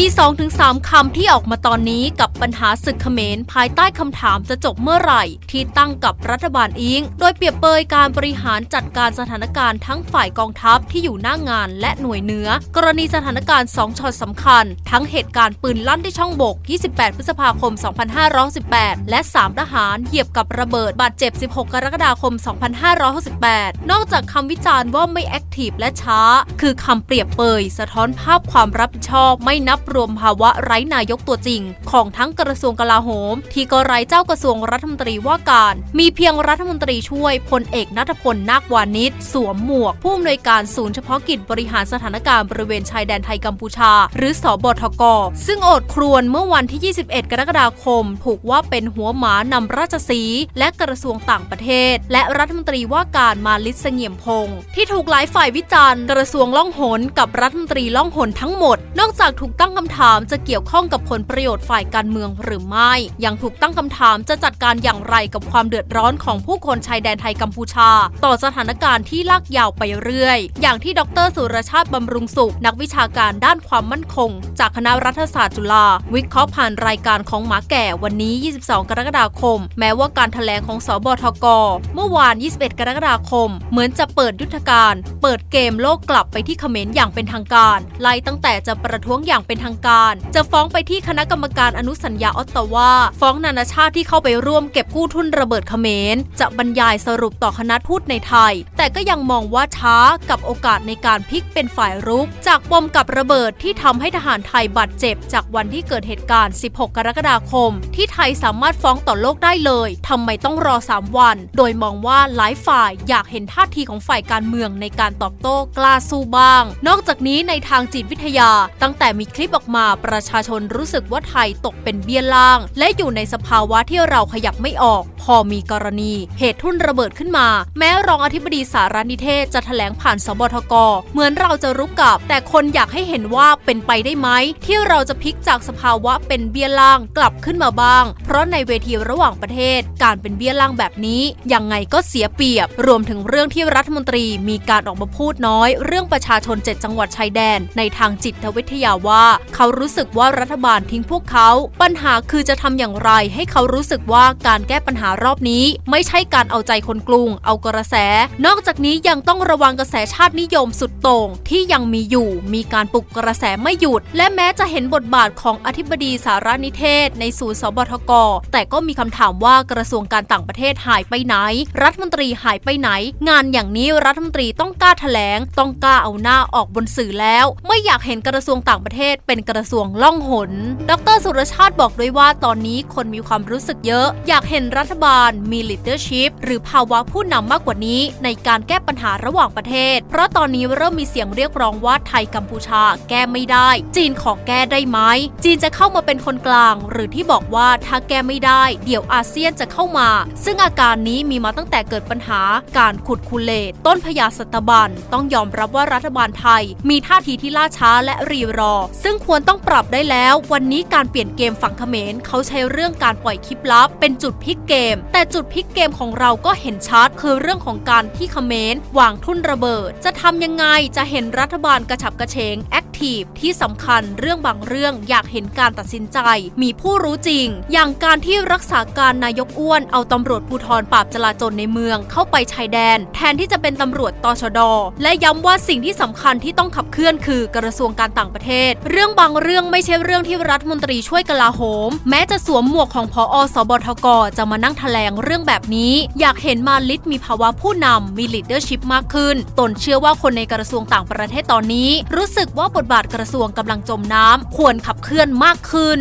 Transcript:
มี 2-3 คำที่ออกมาตอนนี้กับปัญหาศึกเขมรภายใต้คำถามจะจบเมื่อไหร่ ที่ตั้งกับรัฐบาลอิง โดยเปรียบเปยการบริหารจัดการสถานการณ์ทั้งฝ่ายกองทัพที่อยู่หน้างานและหน่วยเหนือ กรณีสถานการณ์2ช็อตสำคัญ ทั้งเหตุการณ์ปืนลั่นที่ช่องบก 28 พฤษภาคม 2518 และ 3 ทหารเหยียบกับระเบิดบาดเจ็บ 16 กรกฎาคม 2568 นอกจากคำวิจารณ์ว่าไม่แอคทีฟและช้า คือคำเปรียบเปย สะท้อนภาพความรับผิดชอบไม่นับรวมภาวะไร้นายกตัวจริง ของทั้งกระทรวงกลาโหม ที่ก็ไร้เจ้ากระทรวงรัฐมนตรีว่าการ มีเพียงรัฐมนตรีช่วยพลเอกนัทพลนาควานิชสวมหมวก ผู้อำนวยการศูนย์เฉพาะกิจบริหารสถานการณ์บริเวณชายแดนไทยกัมพูชา หรือสอบทก ซึ่งโอดครวนเมื่อวันที่ 21 กรกฎาคม ถูกว่าเป็นหัวหมานำราชสีและกระทรวงต่างประเทศ และรัฐมนตรีว่าการมาลิศเสงี่ยมพงศ์ที่ถูกหลายฝ่ายวิจารณ์ กระทรวงล่องหนกับรัฐมนตรีล่องหนทั้งหมด นอกจากถูกตั้งคำถามจะเกี่ยวข้องกับผลประโยชน์ฝ่ายการเมืองหรือไม่ ยังถูกตั้งคำถามจะจัดการอย่างไรกับความเดือดร้อนของผู้คนชายแดนไทยกัมพูชา ต่อสถานการณ์ที่ลากยาวไปเรื่อย อย่างที่ดรสุรชาติบำรุงสุข นักวิชาการด้านความมั่นคง จากคณะรัฐศาสตร์จุฬาวิเคราะห์ผ่านรายการของหมาแก่วันนี้ 22 กรกฎาคม แม้ว่าการแถลงของสบทก เมื่อวาน 21 กรกฎาคม เหมือนจะเปิดยุทธการ เปิดเกมโลกกลับไปที่เขมรอย่างเป็นทางการ ไล่ตั้งแต่จะประท้วงอย่างเป็นทางการ จะฟ้องไปที่คณะกรรมการอนุสัญญาออตตาวาฟ้องนานาชาติที่เข้าไปร่วมเก็บกู้ทุนระเบิดเขมร จะบรรยายสรุปต่อคณะทูตในไทย แต่ก็ยังมองว่าช้ากับโอกาสในการพลิกเป็นฝ่ายรุก จากปมกับระเบิดที่ทำให้ทหารไทยบาดเจ็บ จากวันที่เกิดเหตุการณ์ 16 กรกฎาคม ที่ไทยสามารถฟ้องต่อโลกได้เลยทำไมต้องรอ 3 วัน โดยมองว่าหลายฝ่ายอยากเห็นท่าทีของฝ่ายการเมืองในการตอบโต้กล้าสู้บ้าง นอกจากนี้ในทางจิตวิทยา ตั้งแต่มีคลิปออกมาประชาชนรู้สึกว่าไทยตกเป็นเบี้ยล่าง และอยู่ในสภาวะที่เราขยับไม่ออก พอมีกรณี เหตุทุ่นระเบิดขึ้นมา แม้รองอธิบดีสารนิเทศจะแถลงผ่านสบทก เหมือนเราจะรุกกลับ แต่คนอยากให้เห็นว่าเป็นไปได้ไหม ที่เราจะพลิกจากสภาวะเป็นเบี้ยล่างกลับขึ้นมาบ้าง เพราะในเวทีระหว่างประเทศ การเป็นเบี้ยล่างแบบนี้ ยังไงก็เสียเปรียบ รวมถึงเรื่องที่รัฐมนตรีมีการออกมาพูดน้อย เรื่องประชาชน7จังหวัดชายแดน ในทางจิตวิทยาว่า เขารู้สึกว่ารัฐบาลทิ้งพวกเขา ปัญหาคือจะทำอย่างไรให้เขารู้สึกว่าการแก้ปัญหารอบนี้ ไม่ใช่การเอาใจคนกรุง เอากระแส นอกจากนี้ยังต้องระวังกระแสชาตินิยมสุดโต่งที่ยังมีอยู่ มีการปลุกกระแสไม่หยุด และแม้จะเห็นบทบาทของอธิบดีสารนิเทศ ในศูนย์สบทก แต่ก็มีคำถามว่ากระทรวงการต่างประเทศหายไปไหน รัฐมนตรีหายไปไหน งานอย่างนี้รัฐมนตรีต้องกล้าแถลง ต้องกล้าเอาหน้าออกบนสื่อแล้ว ไม่อยากเห็นกระทรวงต่างประเทศ เป็นกระทรวงล่องหน ดรสุรชาติบอกด้วยว่าตอนนี้คนมีความรู้สึกเยอะ อยากเห็นรัฐบาลมี leadership หรือภาวะผู้นำมากกว่านี้ ในการแก้ปัญหาระหว่างประเทศ เพราะตอนนี้เริ่มมีเสียงเรียกร้องว่าไทยกัมพูชาแก้ไม่ได้ จีนขอแก้ได้ไหม จีนจะเข้ามาเป็นคนกลาง หรือที่บอกว่าถ้าแก้ไม่ได้ เดี๋ยวอาเซียนจะเข้ามา ซึ่งอาการนี้มีมาตั้งแต่เกิดปัญหาการขุดคุเลตต้นพญาสัตบันต้องยอมรับว่ารัฐบาลไทย มีท่าทีที่ล่าช้าและรีรอ ซึ่งควรต้องปรับได้แล้ว วันนี้การเปลี่ยนเกมฝั่งเขมรเขาใช้เรื่องการปล่อยคลิปลับ เป็นจุดพลิกเกมแต่จุดพลิกเกมของเราก็เห็นชัด คือเรื่องของการที่เขมรวางทุ่นระเบิด จะทำยังไงจะเห็นรัฐบาลกระฉับกระเฉงแอค ทีฟที่สำคัญเรื่องบางเรื่องอยากเห็นการตัดสินใจ มีผู้รู้จริง อย่างการที่รักษาการนายกอ้วนเอาตำรวจภูธรปราบจลาจลในเมืองเข้าไปชายแดน แทนที่จะเป็นตำรวจตชด และย้ำว่าสิ่งที่สำคัญที่ต้องขับเคลื่อนคือกระทรวงการต่างประเทศ เรื่องบางเรื่องไม่ใช่เรื่องที่รัฐมนตรีช่วยกลาโหม แม้จะสวมหมวกของพออสบทกจะมานั่งแถลงเรื่องแบบนี้ อยากเห็นมาลิดมีภาวะผู้นำมี leadership มากขึ้น ตนเชื่อว่าคนในกระทรวงต่างประเทศตอนนี้ รู้สึกว่าบทบาทกระทรวงกำลังจมน้ำควรขับเคลื่อนมากขึ้น